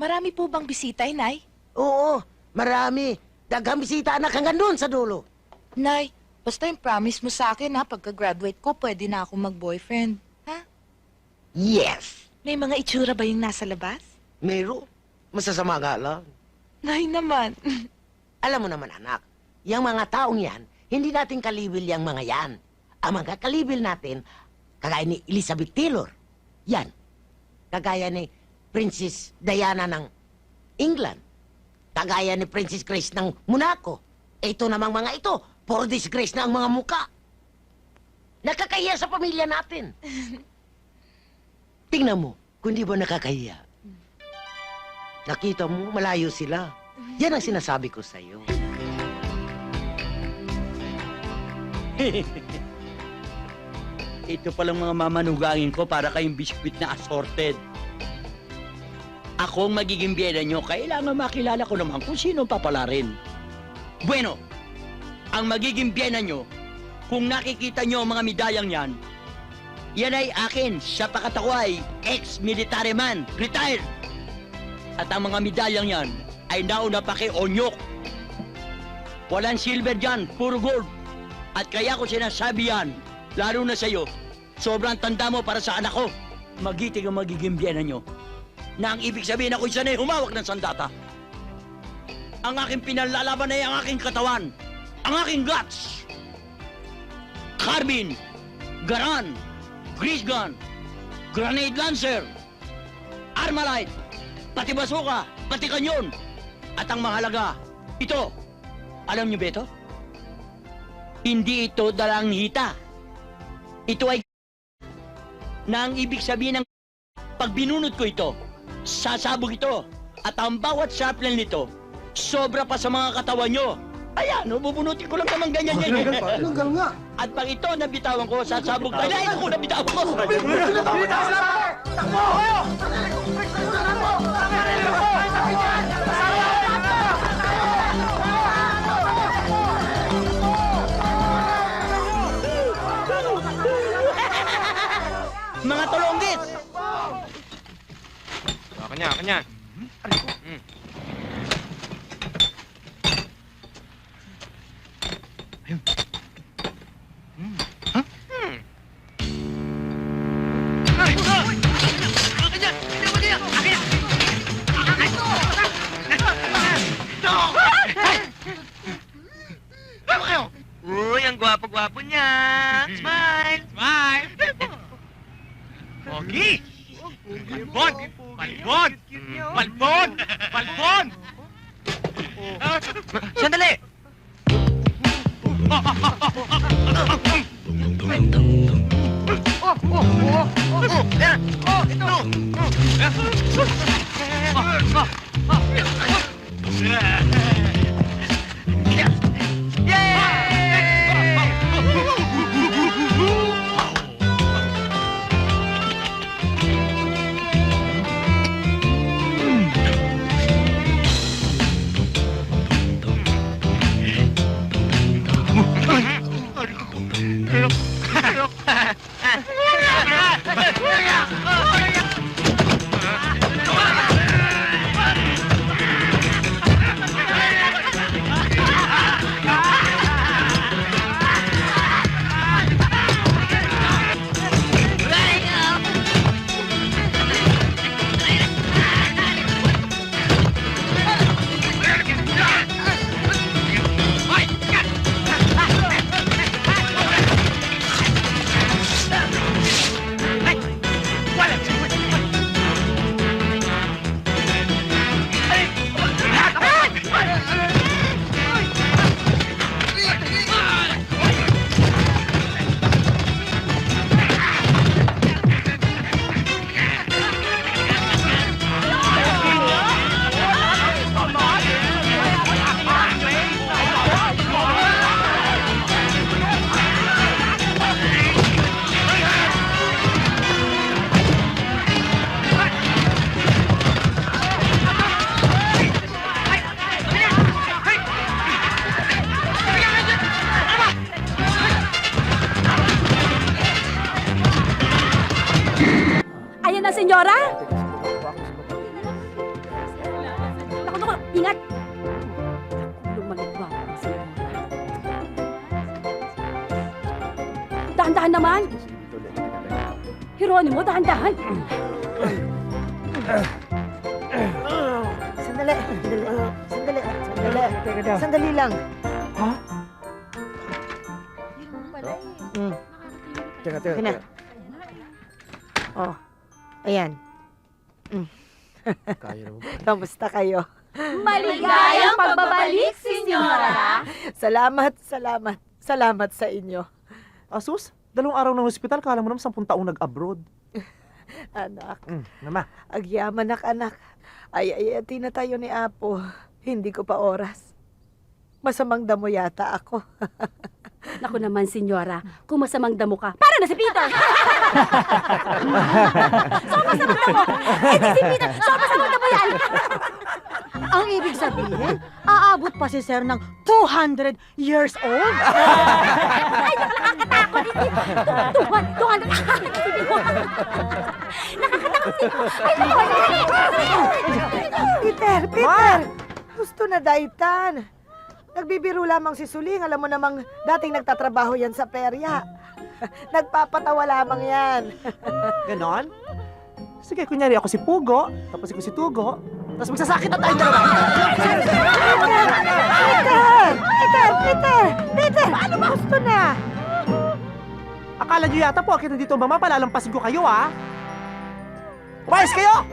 Marami po bang bisita, Nay? Oo, marami. Daghang bisita anak hanggang doon sa dulo. Nay, basta yung promise mo sa akin ha, pagka-graduate ko, pwede na ako mag-boyfriend. Ha? Yes. May mga itsura ba yung nasa labas? Meron. Masasama nga lang. Nay naman. Alam mo naman anak, yung mga taong yan, hindi natin kalibil yung mga yan. Ang mga kalibil natin, kagaya ni Elizabeth Taylor. Yan. Kagaya ni Princess Diana ng England. Kagaya ni Princess Grace ng Monaco. Ito namang mga ito, for disgrace na ang mga muka. Nakakahiya sa pamilya natin. Tingnan mo, kung di ba nakakahiya. Nakita mo, malayo sila. Yan ang sinasabi ko sa'yo. Ito palang mga mamanugangin ko para kayong biskwit na assorted. Ako ang magiging biyena nyo, kailangan makilala ko naman kung sino papalarin. Bueno, ang magiging biyena nyo, kung nakikita nyo ang mga medalyang yan, yan ay akin, sa pakat ako ay ex-military man, retired. At ang mga medalyang yan ay nauna pa kay Onyok. Walang silver dyan, puro gold. At kaya ko sinasabi yan, lalo na sa'yo, sobrang tanda mo para sa anak ko. Magiting ang magiging biyena nyo. Na ang ibig sabihin ako isa na humawak ng sandata. Ang aking pinalalaban ay ang aking katawan. Ang aking guts. Carbine, Garan, Grease Gun, Grenade Lancer, Armalite, pati basuka, pati kanyon. At ang mahalaga, ito. Alam niyo ba ito? Hindi ito dalang hita. Ito ay na ang ibig sabihin ng pag binunod ko ito, sasabog ito. At ang bawat saplan nito, sobra pa sa mga katawan nyo. Ayan, bubunutin ko lang naman ganyan yan. Tinagal nga. At pag ito nabitawan ko, sasabog. Ay, ay, ako nabitawan ko! Mga Oh, kanya, kanya. Mm. Uy, ang gwapo-gwapo niya. Smile! Smile! Pogi! Balbon! Balbon! Balbon! Balbon! Sandali! Oh, Oh Oh Oh No No ito! Nahuli na, senyora? Naku, naku, ingat! Lumalit ba ang senyora? Dahan-dahan naman! Hironimo, dahan-dahan! Sandali, sandali, sandali, sandali, sandali lang. Ha? Hmm. Teka, teka, teka. Oh ayan. Kaya naman ba? Kamusta kayo? Maligayang pagbabalik, senyora! Salamat, salamat, salamat sa inyo. Asus, dalawang araw ng ospital, kala mo naman sampung taong nag-abroad. Anak, Mm, mama, agyaman nak anak. Ay, ay, ay, tayo ni Apo. Hindi ko pa oras. Masamang damo yata ako. Naku naman, senyora, kung masamang damo ka, para na si Peter! Sama-sama damo! Eh, di si Peter, sama-sama damo yan! Ang ibig sabihin, aabot pa si Sir ng 200 years old? Ay, nakakatakot! Tuhan, tuhan, Nakakatakot sila! Ay, naku, Peter, Peter! Gusto na daitan. Nagbibiro lamang si Suling. Alam mo namang dating nagtatrabaho yan sa perya. Nagpapatawa lamang yan. ganon? Sige, kunyari ako si Pugo, tapos ikaw si Tugo, tapos magsasakit na tayong dalawa. Peter! Peter! Peter! Peter! Ano ba? Gusto na. Akala nyo yata po, akit nandito ang mama, palalampasin ko kayo, ha? Umayos kayo!